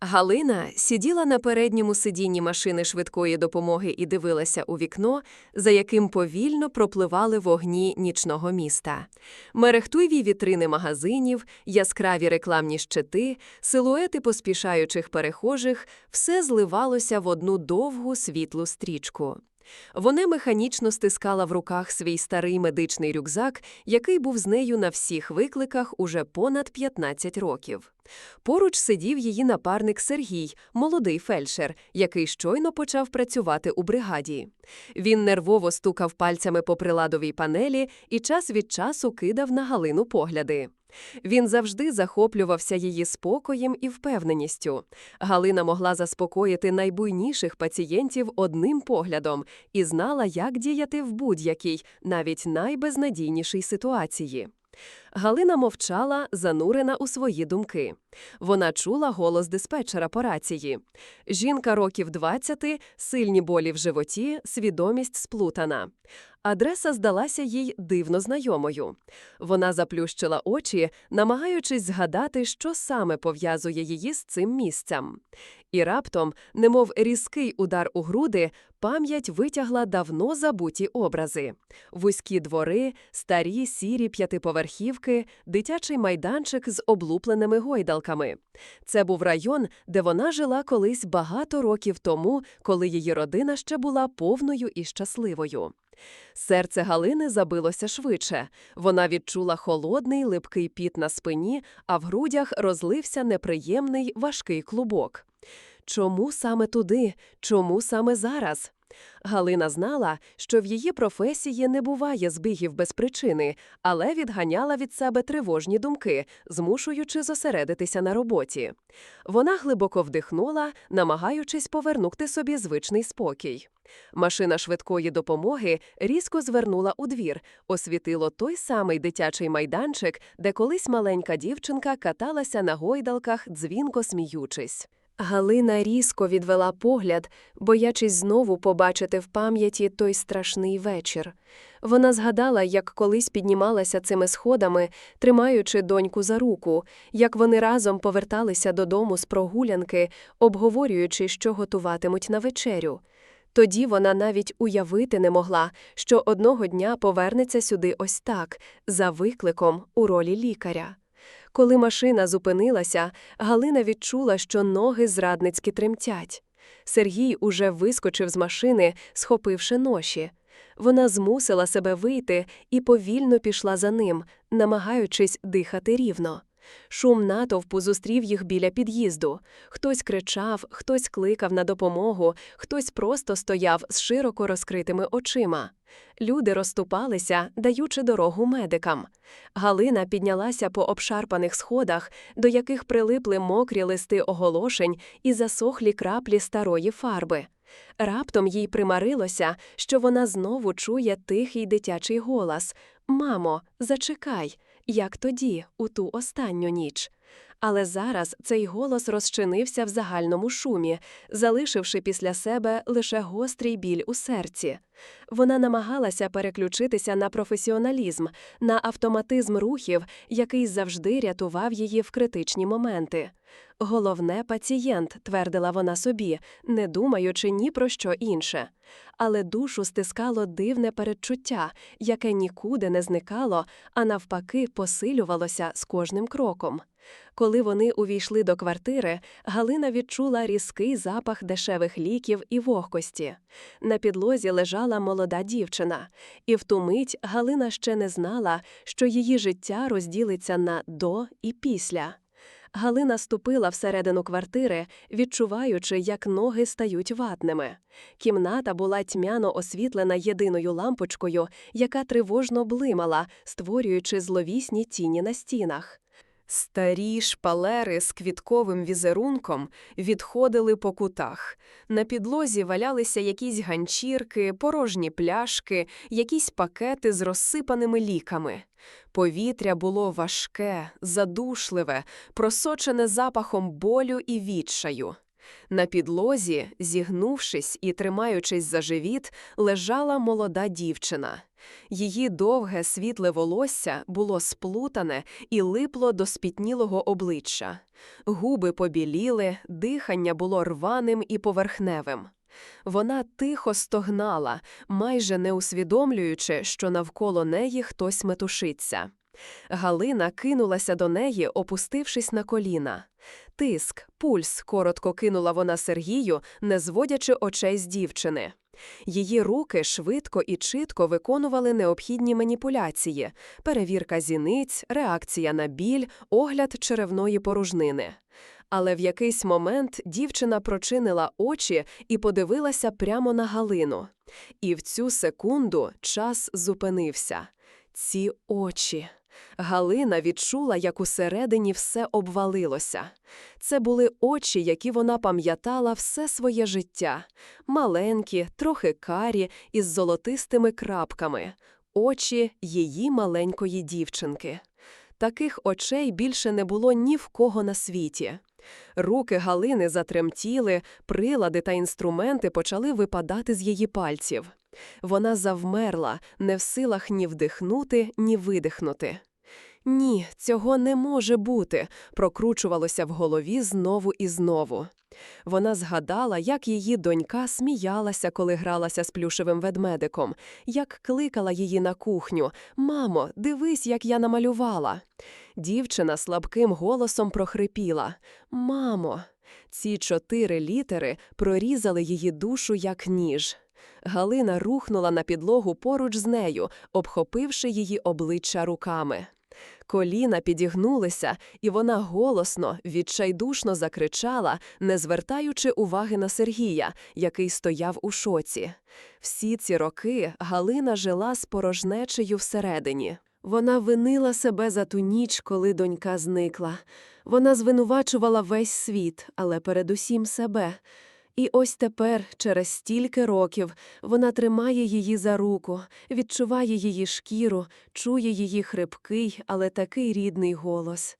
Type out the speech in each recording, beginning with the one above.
Галина сиділа на передньому сидінні машини швидкої допомоги і дивилася у вікно, за яким повільно пропливали вогні нічного міста. Мерехтуйві вітрини магазинів, яскраві рекламні щити, силуети поспішаючих перехожих – все зливалося в одну довгу світлу стрічку. Вона механічно стискала в руках свій старий медичний рюкзак, який був з нею на всіх викликах уже понад 15 років. Поруч сидів її напарник Сергій, молодий фельдшер, який щойно почав працювати у бригаді. Він нервово стукав пальцями по приладовій панелі і час від часу кидав на Галину погляди. Він завжди захоплювався її спокоєм і впевненістю. Галина могла заспокоїти найбуйніших пацієнтів одним поглядом і знала, як діяти в будь-якій, навіть найбезнадійнішій ситуації. Галина мовчала, занурена у свої думки. Вона чула голос диспетчера по рації. Жінка років 20, сильні болі в животі, свідомість сплутана. Адреса здалася їй дивно знайомою. Вона заплющила очі, намагаючись згадати, що саме пов'язує її з цим місцем. І раптом, немов різкий удар у груди, пам'ять витягла давно забуті образи. Вузькі двори, старі сірі п'ятиповерхівки, дитячий майданчик з облупленими гойдалками. Це був район, де вона жила колись багато років тому, коли її родина ще була повною і щасливою. Серце Галини забилося швидше. Вона відчула холодний липкий піт на спині, а в грудях розлився неприємний важкий клубок. Чому саме туди? Чому саме зараз? Галина знала, що в її професії не буває збігів без причини, але відганяла від себе тривожні думки, змушуючи зосередитися на роботі. Вона глибоко вдихнула, намагаючись повернути собі звичний спокій. Машина швидкої допомоги різко звернула у двір, освітило той самий дитячий майданчик, де колись маленька дівчинка каталася на гойдалках, дзвінко сміючись. Галина різко відвела погляд, боячись знову побачити в пам'яті той страшний вечір. Вона згадала, як колись піднімалася цими сходами, тримаючи доньку за руку, як вони разом поверталися додому з прогулянки, обговорюючи, що готуватимуть на вечерю. Тоді вона навіть уявити не могла, що одного дня повернеться сюди ось так, за викликом у ролі лікаря. Коли машина зупинилася, Галина відчула, що ноги зрадницьки тремтять. Сергій уже вискочив з машини, схопивши ноші. Вона змусила себе вийти і повільно пішла за ним, намагаючись дихати рівно. Шум натовпу зустрів їх біля під'їзду. Хтось кричав, хтось кликав на допомогу, хтось просто стояв з широко розкритими очима. Люди розступалися, даючи дорогу медикам. Галина піднялася по обшарпаних сходах, до яких прилипли мокрі листи оголошень і засохлі краплі старої фарби. Раптом їй примарилося, що вона знову чує тихий дитячий голос Мамо, зачекай, як тоді, у ту останню ніч. Але зараз цей голос розчинився в загальному шумі, залишивши після себе лише гострий біль у серці. Вона намагалася переключитися на професіоналізм, на автоматизм рухів, який завжди рятував її в критичні моменти. Головне пацієнт, твердила вона собі, не думаючи ні про що інше. Але душу стискало дивне передчуття, яке нікуди не зникало, а навпаки, посилювалося з кожним кроком. Коли вони увійшли до квартири, Галина відчула різкий запах дешевих ліків і вогкості. На підлозі лежала молода дівчина, і в ту мить Галина ще не знала, що її життя розділиться на до і після. Галина ступила всередину квартири, відчуваючи, як ноги стають ватними. Кімната була тьмяно освітлена єдиною лампочкою, яка тривожно блимала, створюючи зловісні тіні на стінах. Старі шпалери з квітковим візерунком відходили по кутах. На підлозі валялися якісь ганчірки, порожні пляшки, якісь пакети з розсипаними ліками. Повітря було важке, задушливе, просочене запахом болю і відчаю. На підлозі, зігнувшись і тримаючись за живіт, лежала молода дівчина. Її довге світле волосся було сплутане і липло до спітнілого обличчя. Губи побіліли, дихання було рваним і поверхневим. Вона тихо стогнала, майже не усвідомлюючи, що навколо неї хтось метушиться. Галина кинулася до неї, опустившись на коліна. Тиск, пульс, коротко кинула вона Сергію, не зводячи очей з дівчини. Її руки швидко і чітко виконували необхідні маніпуляції: перевірка зіниць, реакція на біль, огляд черевної порожнини. Але в якийсь момент дівчина прочинила очі і подивилася прямо на Галину. І в цю секунду час зупинився. Ці очі. Галина відчула, як усередині все обвалилося. Це були очі, які вона пам'ятала все своє життя. Маленькі, трохи карі, із золотистими крапками. Очі її маленької дівчинки. Таких очей більше не було ні в кого на світі. Руки Галини затремтіли, прилади та інструменти почали випадати з її пальців. Вона завмерла, не в силах ні вдихнути, ні видихнути. Ні, цього не може бути, прокручувалося в голові знову і знову. Вона згадала, як її донька сміялася, коли гралася з плюшевим ведмедиком, як кликала її на кухню Мамо, дивись, як я намалювала. Дівчина слабким голосом прохрипіла Мамо. Ці чотири літери прорізали її душу як ніж. Галина рухнула на підлогу поруч з нею, обхопивши її обличчя руками. Коліна підігнулися, і вона голосно, відчайдушно закричала, не звертаючи уваги на Сергія, який стояв у шоці. Всі ці роки Галина жила з порожнечею всередині. Вона винила себе за ту ніч, коли донька зникла. Вона звинувачувала весь світ, але передусім себе. І ось тепер, через стільки років, вона тримає її за руку, відчуває її шкіру, чує її хрипкий, але такий рідний голос.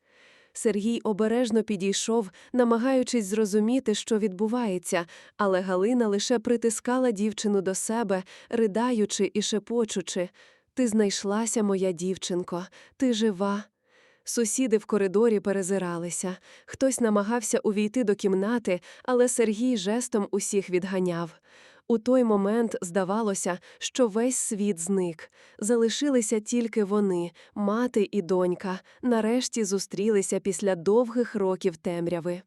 Сергій обережно підійшов, намагаючись зрозуміти, що відбувається, але Галина лише притискала дівчину до себе, ридаючи і шепочучи Ти знайшлася, моя дівчинко, ти жива. Сусіди в коридорі перезиралися. Хтось намагався увійти до кімнати, але Сергій жестом усіх відганяв. У той момент здавалося, що весь світ зник. Залишилися тільки вони, мати і донька, нарешті зустрілися після довгих років темряви.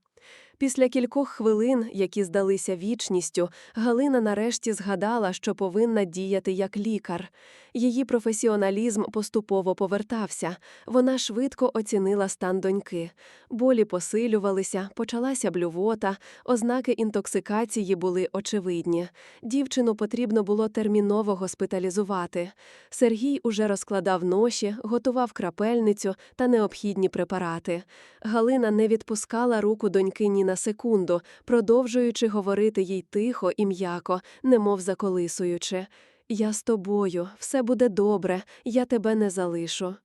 Після кількох хвилин, які здалися вічністю, Галина нарешті згадала, що повинна діяти як лікар. Її професіоналізм поступово повертався. Вона швидко оцінила стан доньки. Болі посилювалися, почалася блювота, ознаки інтоксикації були очевидні. Дівчину потрібно було терміново госпіталізувати. Сергій уже розкладав ноші, готував крапельницю та необхідні препарати. Галина не відпускала руку доньки ні на секунду, продовжуючи говорити їй тихо і м'яко, немов заколисуючи. Я з тобою, все буде добре, я тебе не залишу.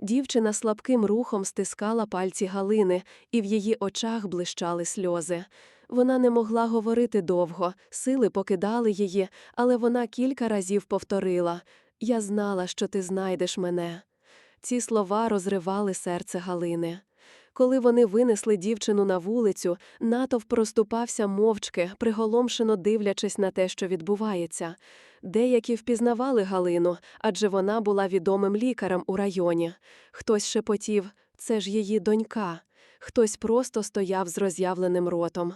Дівчина слабким рухом стискала пальці Галини, і в її очах блищали сльози. Вона не могла говорити довго, сили покидали її, але вона кілька разів повторила Я знала, що ти знайдеш мене. Ці слова розривали серце Галини. Коли вони винесли дівчину на вулицю, натовп проступався мовчки, приголомшено дивлячись на те, що відбувається. Деякі впізнавали Галину, адже вона була відомим лікарем у районі. Хтось шепотів це ж її донька. Хтось просто стояв з роз'явленим ротом.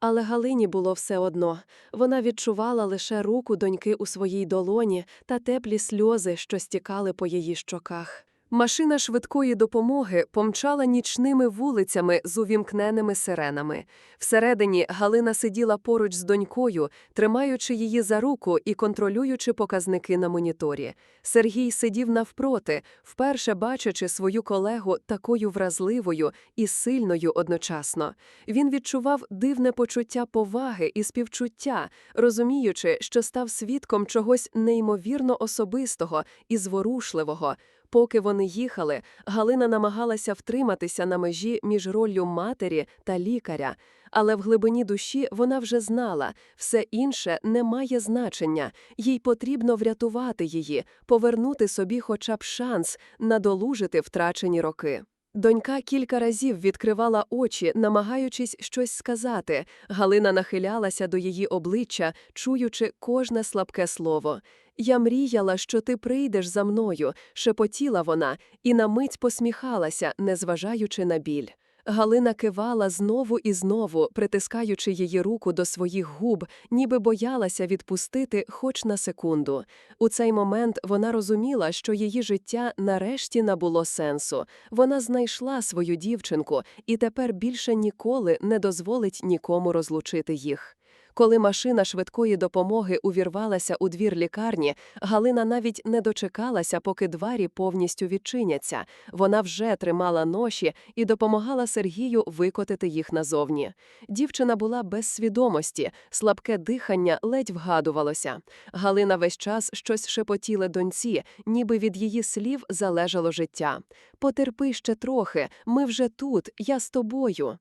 Але Галині було все одно. Вона відчувала лише руку доньки у своїй долоні та теплі сльози, що стікали по її щоках. Машина швидкої допомоги помчала нічними вулицями з увімкненими сиренами. Всередині Галина сиділа поруч з донькою, тримаючи її за руку і контролюючи показники на моніторі. Сергій сидів навпроти, вперше бачачи свою колегу такою вразливою і сильною одночасно. Він відчував дивне почуття поваги і співчуття, розуміючи, що став свідком чогось неймовірно особистого і зворушливого. Поки вони їхали, Галина намагалася втриматися на межі між роллю матері та лікаря, але в глибині душі вона вже знала, все інше не має значення, їй потрібно врятувати її, повернути собі хоча б шанс надолужити втрачені роки. Донька кілька разів відкривала очі, намагаючись щось сказати. Галина нахилялася до її обличчя, чуючи кожне слабке слово. Я мріяла, що ти прийдеш за мною, шепотіла вона, і на мить посміхалася, незважаючи на біль. Галина кивала знову і знову, притискаючи її руку до своїх губ, ніби боялася відпустити хоч на секунду. У цей момент вона розуміла, що її життя нарешті набуло сенсу. Вона знайшла свою дівчинку і тепер більше ніколи не дозволить нікому розлучити їх. Коли машина швидкої допомоги увірвалася у двір лікарні, Галина навіть не дочекалася, поки двері повністю відчиняться. Вона вже тримала ноші і допомагала Сергію викотити їх назовні. Дівчина була без свідомості, слабке дихання ледь вгадувалося. Галина весь час щось шепотіла доньці, ніби від її слів залежало життя. Потерпи ще трохи, ми вже тут, я з тобою.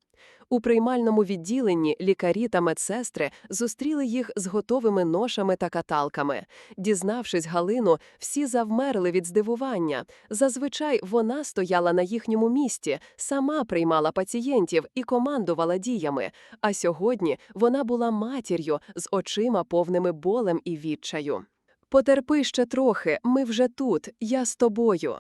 У приймальному відділенні лікарі та медсестри зустріли їх з готовими ношами та каталками. Дізнавшись Галину, всі завмерли від здивування. Зазвичай вона стояла на їхньому місці, сама приймала пацієнтів і командувала діями. А сьогодні вона була матір'ю з очима повними болем і відчаю. Потерпи ще трохи, ми вже тут, я з тобою.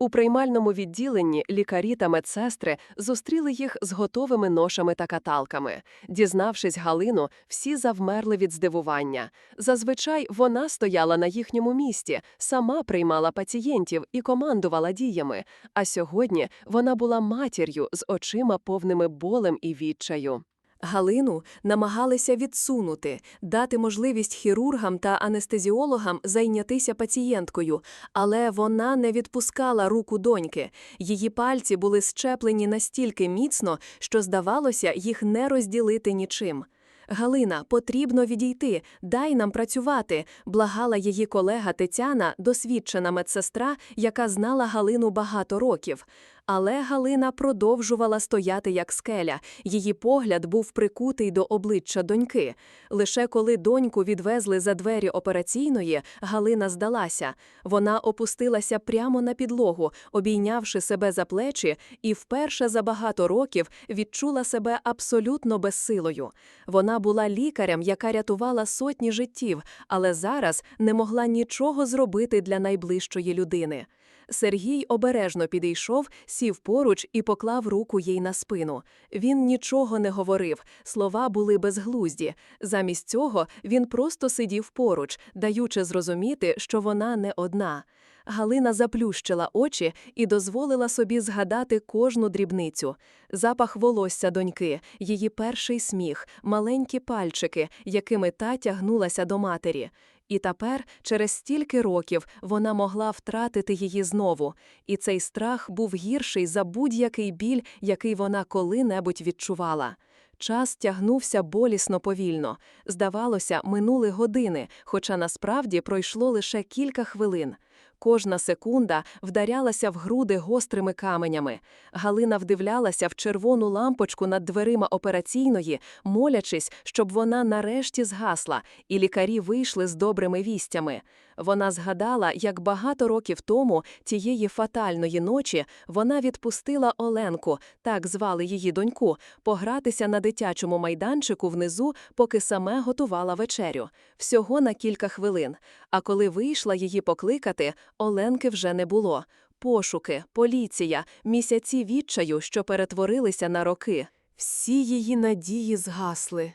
У приймальному відділенні лікарі та медсестри зустріли їх з готовими ношами та каталками. Дізнавшись Галину, всі завмерли від здивування. Зазвичай вона стояла на їхньому місці, сама приймала пацієнтів і командувала діями. А сьогодні вона була матір'ю з очима повними болем і відчаю. Галину намагалися відсунути, дати можливість хірургам та анестезіологам зайнятися пацієнткою, але вона не відпускала руку доньки. Її пальці були щеплені настільки міцно, що, здавалося, їх не розділити нічим. Галина, потрібно відійти, дай нам працювати, благала її колега Тетяна, досвідчена медсестра, яка знала Галину багато років. Але Галина продовжувала стояти як скеля. Її погляд був прикутий до обличчя доньки. Лише коли доньку відвезли за двері операційної, Галина здалася. Вона опустилася прямо на підлогу, обійнявши себе за плечі, і вперше за багато років відчула себе абсолютно безсилою. Вона була лікарем, яка рятувала сотні життів, але зараз не могла нічого зробити для найближчої людини. Сергій обережно підійшов, сів поруч і поклав руку їй на спину. Він нічого не говорив, слова були безглузді. Замість цього він просто сидів поруч, даючи зрозуміти, що вона не одна. Галина заплющила очі і дозволила собі згадати кожну дрібницю. Запах волосся доньки, її перший сміх, маленькі пальчики, якими та тягнулася до матері. І тепер, через стільки років, вона могла втратити її знову, і цей страх був гірший за будь-який біль, який вона коли-небудь відчувала. Час тягнувся болісно повільно. Здавалося, минули години, хоча насправді пройшло лише кілька хвилин. Кожна секунда вдарялася в груди гострими каменями. Галина вдивлялася в червону лампочку над дверима операційної, молячись, щоб вона нарешті згасла, і лікарі вийшли з добрими вістями. Вона згадала, як багато років тому, тієї фатальної ночі, вона відпустила Оленку, так звали її доньку, погратися на дитячому майданчику внизу, поки саме готувала вечерю. Всього на кілька хвилин. А коли вийшла її покликати, Оленки вже не було. Пошуки, поліція, місяці відчаю, що перетворилися на роки. Всі її надії згасли,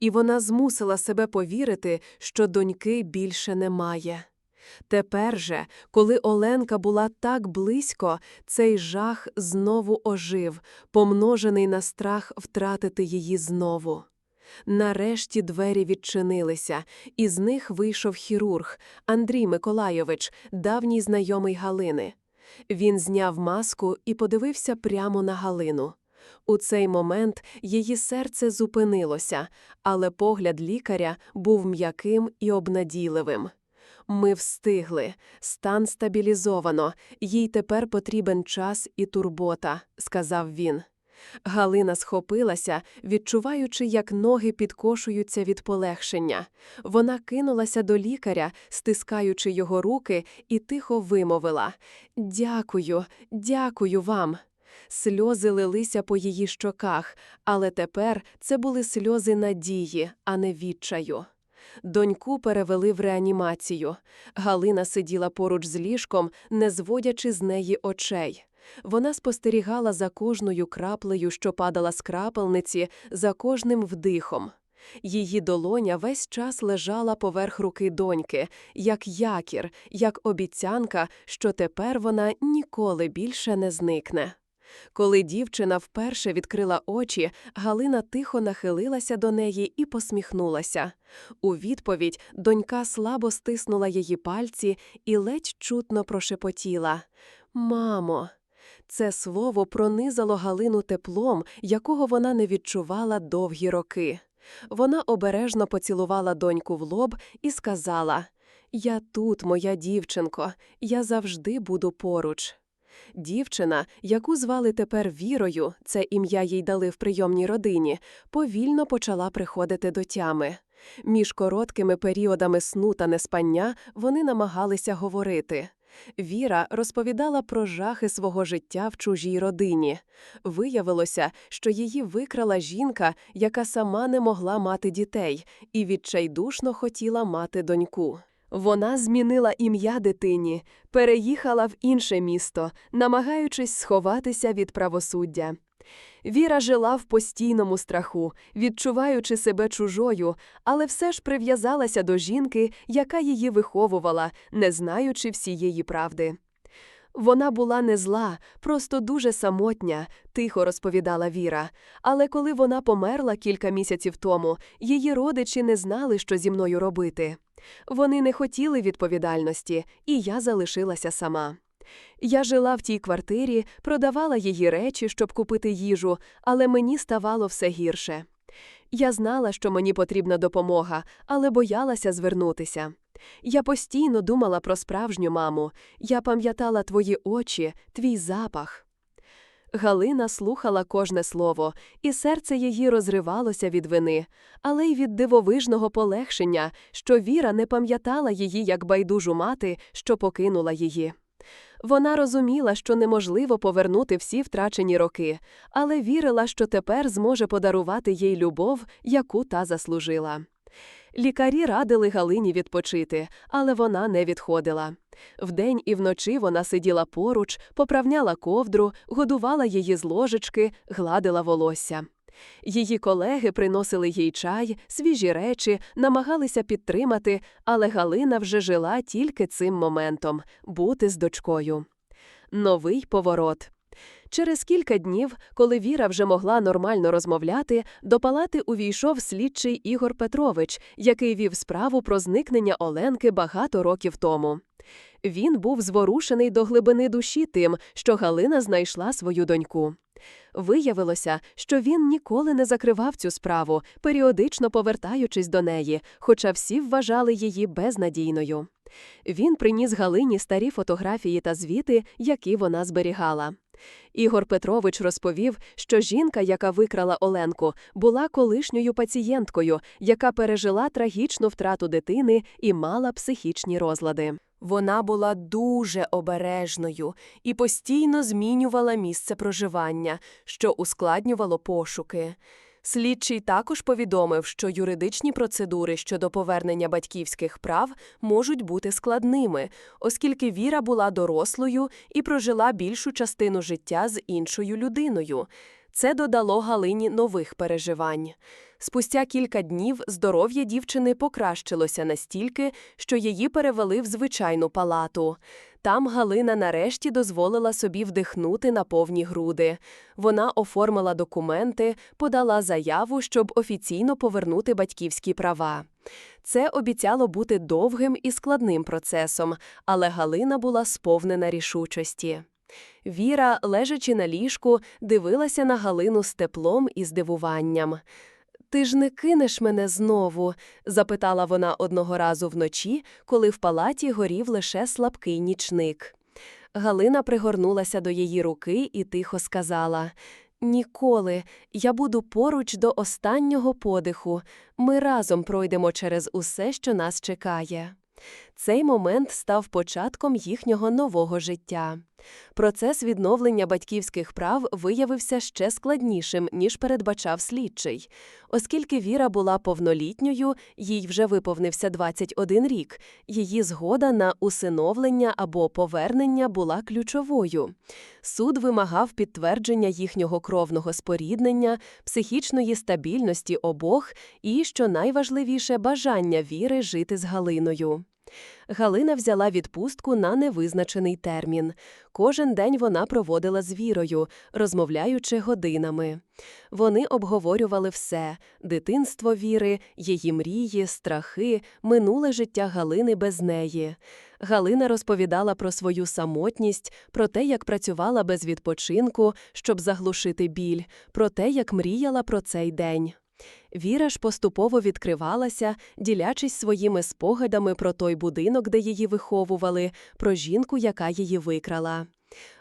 і вона змусила себе повірити, що доньки більше немає. Тепер же, коли Оленка була так близько, цей жах знову ожив, помножений на страх втратити її знову. Нарешті двері відчинилися, і з них вийшов хірург Андрій Миколайович, давній знайомий Галини. Він зняв маску і подивився прямо на Галину. У цей момент її серце зупинилося, але погляд лікаря був м'яким і обнадійливим. Ми встигли. Стан стабілізовано. Їй тепер потрібен час і турбота, сказав він. Галина схопилася, відчуваючи, як ноги підкошуються від полегшення. Вона кинулася до лікаря, стискаючи його руки, і тихо вимовила Дякую, дякую вам. Сльози лилися по її щоках, але тепер це були сльози надії, а не відчаю. Доньку перевели в реанімацію. Галина сиділа поруч з ліжком, не зводячи з неї очей. Вона спостерігала за кожною краплею, що падала з крапельниці, за кожним вдихом. Її долоня весь час лежала поверх руки доньки, як якір, як обіцянка, що тепер вона ніколи більше не зникне. Коли дівчина вперше відкрила очі, Галина тихо нахилилася до неї і посміхнулася. У відповідь донька слабо стиснула її пальці і ледь чутно прошепотіла Мамо. Це слово пронизало Галину теплом, якого вона не відчувала довгі роки. Вона обережно поцілувала доньку в лоб і сказала Я тут, моя дівчинко, я завжди буду поруч. Дівчина, яку звали тепер Вірою, це ім'я їй дали в прийомній родині, повільно почала приходити до тями. Між короткими періодами сну та неспання вони намагалися говорити. Віра розповідала про жахи свого життя в чужій родині. Виявилося, що її викрала жінка, яка сама не могла мати дітей, і відчайдушно хотіла мати доньку. Вона змінила ім'я дитині, переїхала в інше місто, намагаючись сховатися від правосуддя. Віра жила в постійному страху, відчуваючи себе чужою, але все ж прив'язалася до жінки, яка її виховувала, не знаючи всієї правди. Вона була не зла, просто дуже самотня, тихо розповідала Віра. Але коли вона померла кілька місяців тому, її родичі не знали, що зі мною робити. Вони не хотіли відповідальності, і я залишилася сама. Я жила в тій квартирі, продавала її речі, щоб купити їжу, але мені ставало все гірше. Я знала, що мені потрібна допомога, але боялася звернутися. Я постійно думала про справжню маму, я пам'ятала твої очі, твій запах. Галина слухала кожне слово, і серце її розривалося від вини, але й від дивовижного полегшення, що Віра не пам'ятала її як байдужу мати, що покинула її. Вона розуміла, що неможливо повернути всі втрачені роки, але вірила, що тепер зможе подарувати їй любов, яку та заслужила. Лікарі радили Галині відпочити, але вона не відходила. Вдень і вночі вона сиділа поруч, поправняла ковдру, годувала її з ложечки, гладила волосся. Її колеги приносили їй чай, свіжі речі, намагалися підтримати, але Галина вже жила тільки цим моментом бути з дочкою. Новий поворот. Через кілька днів, коли Віра вже могла нормально розмовляти, до палати увійшов слідчий Ігор Петрович, який вів справу про зникнення Оленки багато років тому. Він був зворушений до глибини душі тим, що Галина знайшла свою доньку. Виявилося, що він ніколи не закривав цю справу, періодично повертаючись до неї, хоча всі вважали її безнадійною. Він приніс Галині старі фотографії та звіти, які вона зберігала. Ігор Петрович розповів, що жінка, яка викрала Оленку, була колишньою пацієнткою, яка пережила трагічну втрату дитини і мала психічні розлади. Вона була дуже обережною і постійно змінювала місце проживання, що ускладнювало пошуки. Слідчий також повідомив, що юридичні процедури щодо повернення батьківських прав можуть бути складними, оскільки Віра була дорослою і прожила більшу частину життя з іншою людиною. Це додало Галині нових переживань. Спустя кілька днів здоров'я дівчини покращилося настільки, що її перевели в звичайну палату. Там Галина нарешті дозволила собі вдихнути на повні груди. Вона оформила документи, подала заяву, щоб офіційно повернути батьківські права. Це обіцяло бути довгим і складним процесом, але Галина була сповнена рішучості. Віра, лежачи на ліжку, дивилася на Галину з теплом і здивуванням. Ти ж не кинеш мене знову? запитала вона одного разу вночі, коли в палаті горів лише слабкий нічник. Галина пригорнулася до її руки і тихо сказала Ніколи, я буду поруч до останнього подиху. Ми разом пройдемо через усе, що нас чекає. Цей момент став початком їхнього нового життя. Процес відновлення батьківських прав виявився ще складнішим, ніж передбачав слідчий. Оскільки Віра була повнолітньою, їй вже виповнився 21 рік, її згода на усиновлення або повернення була ключовою. Суд вимагав підтвердження їхнього кровного споріднення, психічної стабільності обох і, що найважливіше, бажання Віри жити з Галиною. Галина взяла відпустку на невизначений термін. Кожен день вона проводила з вірою, розмовляючи годинами. Вони обговорювали все дитинство віри, її мрії, страхи, минуле життя Галини без неї. Галина розповідала про свою самотність, про те, як працювала без відпочинку, щоб заглушити біль, про те, як мріяла про цей день. Віра ж поступово відкривалася, ділячись своїми спогадами про той будинок, де її виховували, про жінку, яка її викрала.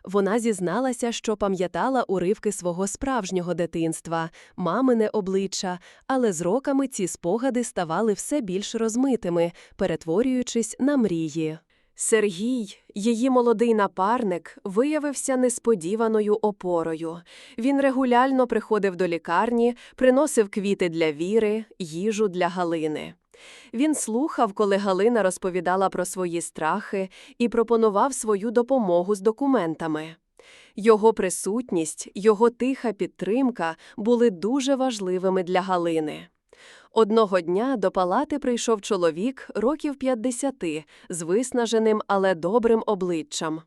Вона зізналася, що пам'ятала уривки свого справжнього дитинства, мамине обличчя, але з роками ці спогади ставали все більш розмитими, перетворюючись на мрії. Сергій, її молодий напарник, виявився несподіваною опорою. Він регулярно приходив до лікарні, приносив квіти для віри, їжу для Галини. Він слухав, коли Галина розповідала про свої страхи і пропонував свою допомогу з документами. Його присутність, його тиха підтримка були дуже важливими для Галини. Одного дня до палати прийшов чоловік років 50 з виснаженим, але добрим обличчям.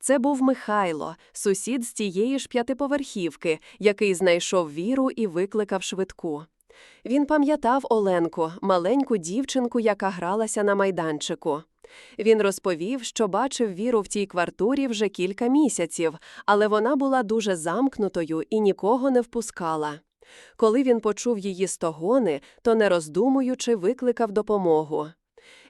Це був Михайло, сусід з тієї ж п'ятиповерхівки, який знайшов віру і викликав швидку. Він пам'ятав Оленку, маленьку дівчинку, яка гралася на майданчику. Він розповів, що бачив віру в тій квартирі вже кілька місяців, але вона була дуже замкнутою і нікого не впускала. Коли він почув її стогони, то, не роздумуючи, викликав допомогу.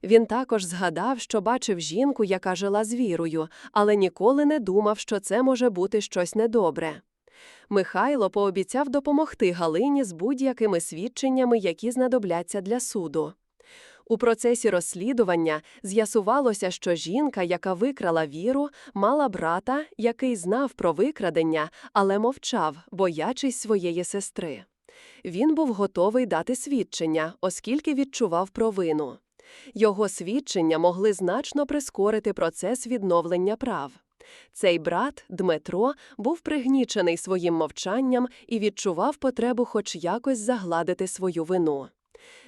Він також згадав, що бачив жінку, яка жила з вірою, але ніколи не думав, що це може бути щось недобре. Михайло пообіцяв допомогти Галині з будь-якими свідченнями, які знадобляться для суду. У процесі розслідування з'ясувалося, що жінка, яка викрала віру, мала брата, який знав про викрадення, але мовчав, боячись своєї сестри. Він був готовий дати свідчення, оскільки відчував провину. Його свідчення могли значно прискорити процес відновлення прав. Цей брат, Дмитро, був пригнічений своїм мовчанням і відчував потребу хоч якось загладити свою вину.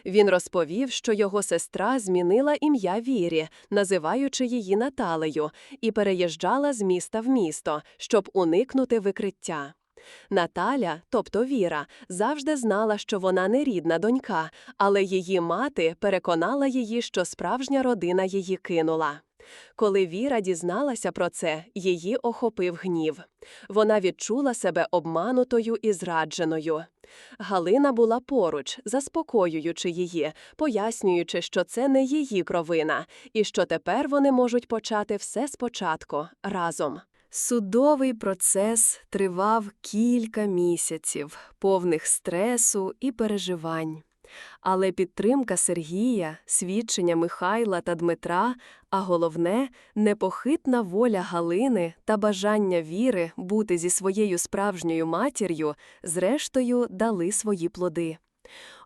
Він розповів, що його сестра змінила ім'я Вірі, називаючи її Наталею, і переїжджала з міста в місто, щоб уникнути викриття. Наталя, тобто Віра, завжди знала, що вона не рідна донька, але її мати переконала її, що справжня родина її кинула. Коли Віра дізналася про це, її охопив гнів. Вона відчула себе обманутою і зрадженою. Галина була поруч, заспокоюючи її, пояснюючи, що це не її кровина, і що тепер вони можуть почати все спочатку разом. Судовий процес тривав кілька місяців, повних стресу і переживань. Але підтримка Сергія, свідчення Михайла та Дмитра, а головне непохитна воля Галини та бажання віри бути зі своєю справжньою матір'ю, зрештою дали свої плоди.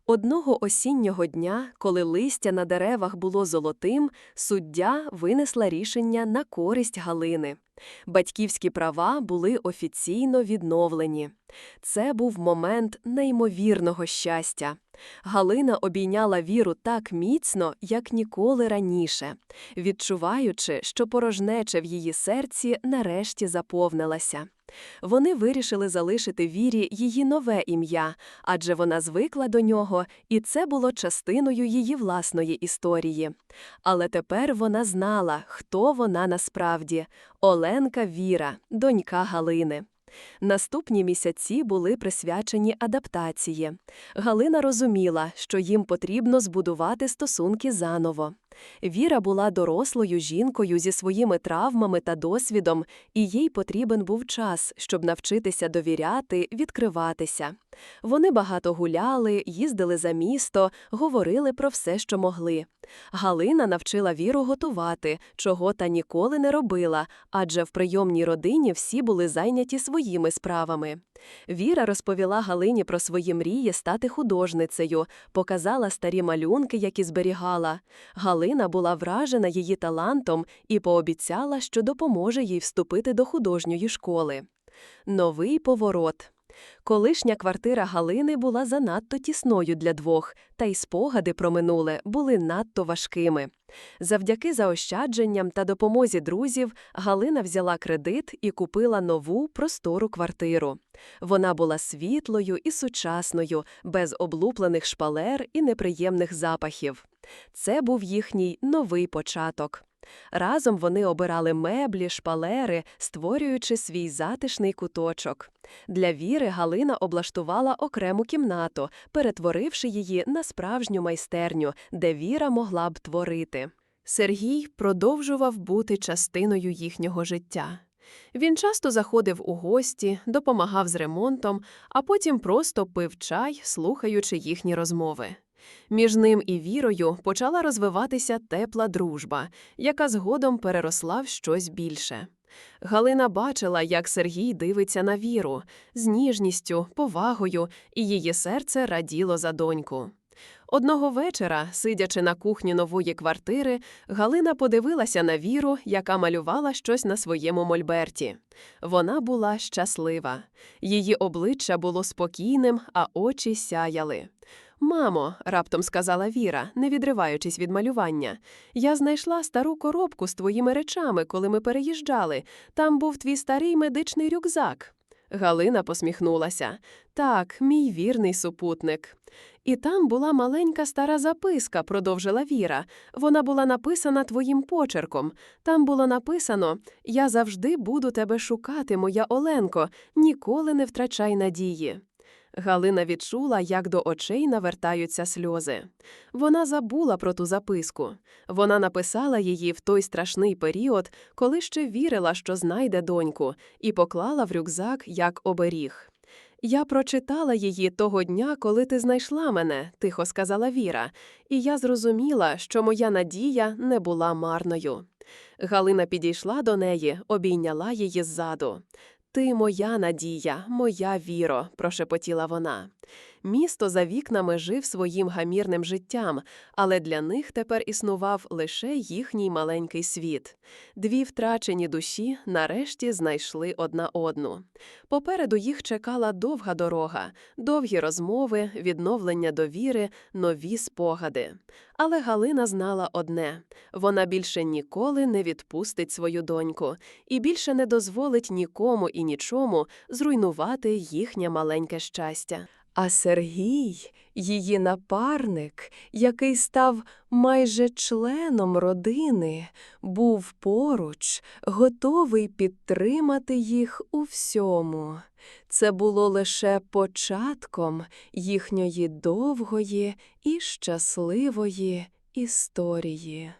Одного осіннього дня, коли листя на деревах було золотим, суддя винесла рішення на користь Галини. Батьківські права були офіційно відновлені. Це був момент неймовірного щастя. Галина обійняла віру так міцно, як ніколи раніше, відчуваючи, що порожнеча в її серці нарешті заповнилася. Вони вирішили залишити вірі її нове ім'я, адже вона звикла до нього, і це було частиною її власної історії. Але тепер вона знала, хто вона насправді Оленка Віра, донька Галини. Наступні місяці були присвячені адаптації. Галина розуміла, що їм потрібно збудувати стосунки заново. Віра була дорослою жінкою зі своїми травмами та досвідом, і їй потрібен був час, щоб навчитися довіряти, відкриватися. Вони багато гуляли, їздили за місто, говорили про все, що могли. Галина навчила Віру готувати, чого та ніколи не робила, адже в прийомній родині всі були зайняті своїми справами. Віра розповіла Галині про свої мрії стати художницею, показала старі малюнки, які зберігала. Галина була вражена її талантом і пообіцяла, що допоможе їй вступити до художньої школи. Новий поворот. Колишня квартира Галини була занадто тісною для двох, та й спогади про минуле були надто важкими. Завдяки заощадженням та допомозі друзів Галина взяла кредит і купила нову простору квартиру. Вона була світлою і сучасною, без облуплених шпалер і неприємних запахів. Це був їхній новий початок. Разом вони обирали меблі, шпалери, створюючи свій затишний куточок. Для Віри Галина облаштувала окрему кімнату, перетворивши її на справжню майстерню, де Віра могла б творити. Сергій продовжував бути частиною їхнього життя. Він часто заходив у гості, допомагав з ремонтом, а потім просто пив чай, слухаючи їхні розмови. Між ним і вірою почала розвиватися тепла дружба, яка згодом переросла в щось більше. Галина бачила, як Сергій дивиться на віру з ніжністю, повагою, і її серце раділо за доньку. Одного вечора, сидячи на кухні нової квартири, Галина подивилася на віру, яка малювала щось на своєму мольберті. Вона була щаслива. Її обличчя було спокійним, а очі сяяли. Мамо, раптом сказала Віра, не відриваючись від малювання, я знайшла стару коробку з твоїми речами, коли ми переїжджали. Там був твій старий медичний рюкзак. Галина посміхнулася. Так, мій вірний супутник. І там була маленька стара записка, продовжила Віра. Вона була написана твоїм почерком. Там було написано: Я завжди буду тебе шукати, моя Оленко, ніколи не втрачай надії. Галина відчула, як до очей навертаються сльози. Вона забула про ту записку. Вона написала її в той страшний період, коли ще вірила, що знайде доньку, і поклала в рюкзак як оберіг. Я прочитала її того дня, коли ти знайшла мене, тихо сказала Віра, і я зрозуміла, що моя надія не була марною. Галина підійшла до неї, обійняла її ззаду. Ти моя надія, моя віро, прошепотіла вона. Місто за вікнами жив своїм гамірним життям, але для них тепер існував лише їхній маленький світ. Дві втрачені душі нарешті знайшли одна одну. Попереду їх чекала довга дорога, довгі розмови, відновлення довіри, нові спогади. Але Галина знала одне вона більше ніколи не відпустить свою доньку і більше не дозволить нікому і нічому зруйнувати їхнє маленьке щастя. А Сергій, її напарник, який став майже членом родини, був поруч, готовий підтримати їх у всьому. Це було лише початком їхньої довгої і щасливої історії.